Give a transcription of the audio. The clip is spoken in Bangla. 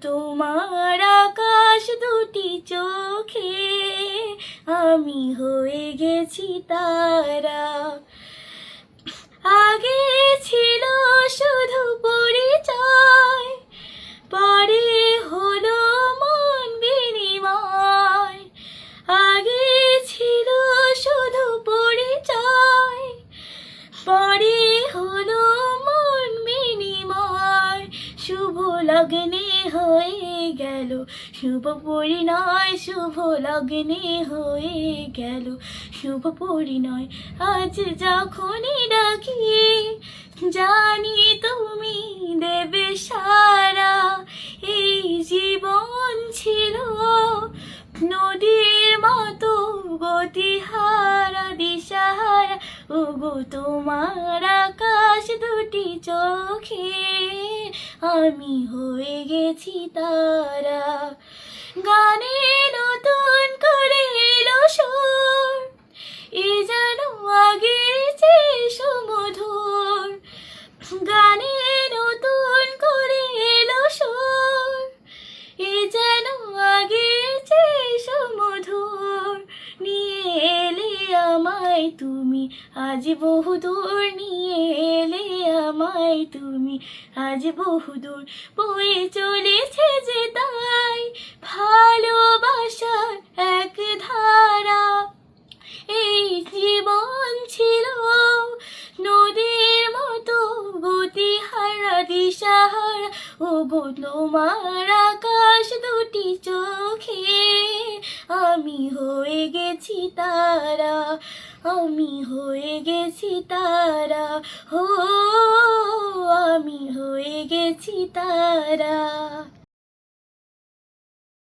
তোমার আকাশ দুটি চোখে, আমি হয়ে গেছি তারা। আগে ছিল শুধু পরিচয়, পরে হলো মন বিনিময়। আগে ছিল শুধু পরিচয়, পরে হলো শুভ লগ্নে হয়ে গেল। শুভ পরিণয়, শুভ লগ্নে হয়ে গেল। শুভ পরিণয়, আজ যখনই ডাকি জানি তুমি দেবে সারা। এই জীবন ছিল নদীর মতো গতিহারা, দিশাহারা। ও গো তোমার আকাশ দুটি চোখে আমি হয়ে গেছি তারা। গানে নতুন করে এলো সুর। এ যেন চেয়ে সুমধুর। গানে নতুন করে এলো সুর। এ যেন আগের চেয়ে সুমধুর। নিয়ে এলে আমায় তুমি, আজ বহুদূর নিয়ে এলে আমায় তুমি আজ বহুদূর বয়ে চলেছে যে তাই ভালোবাসার এক ধারা। এই জীবন ছিল নদীর মতো, গতিহারা, দিশাহারা ও গো তোমার আকাশ দুটি চোখে। আমি হয়ে গেছি তারা। আমি হয়ে গেছি তারা হো আমি হয়ে গেছি তারা।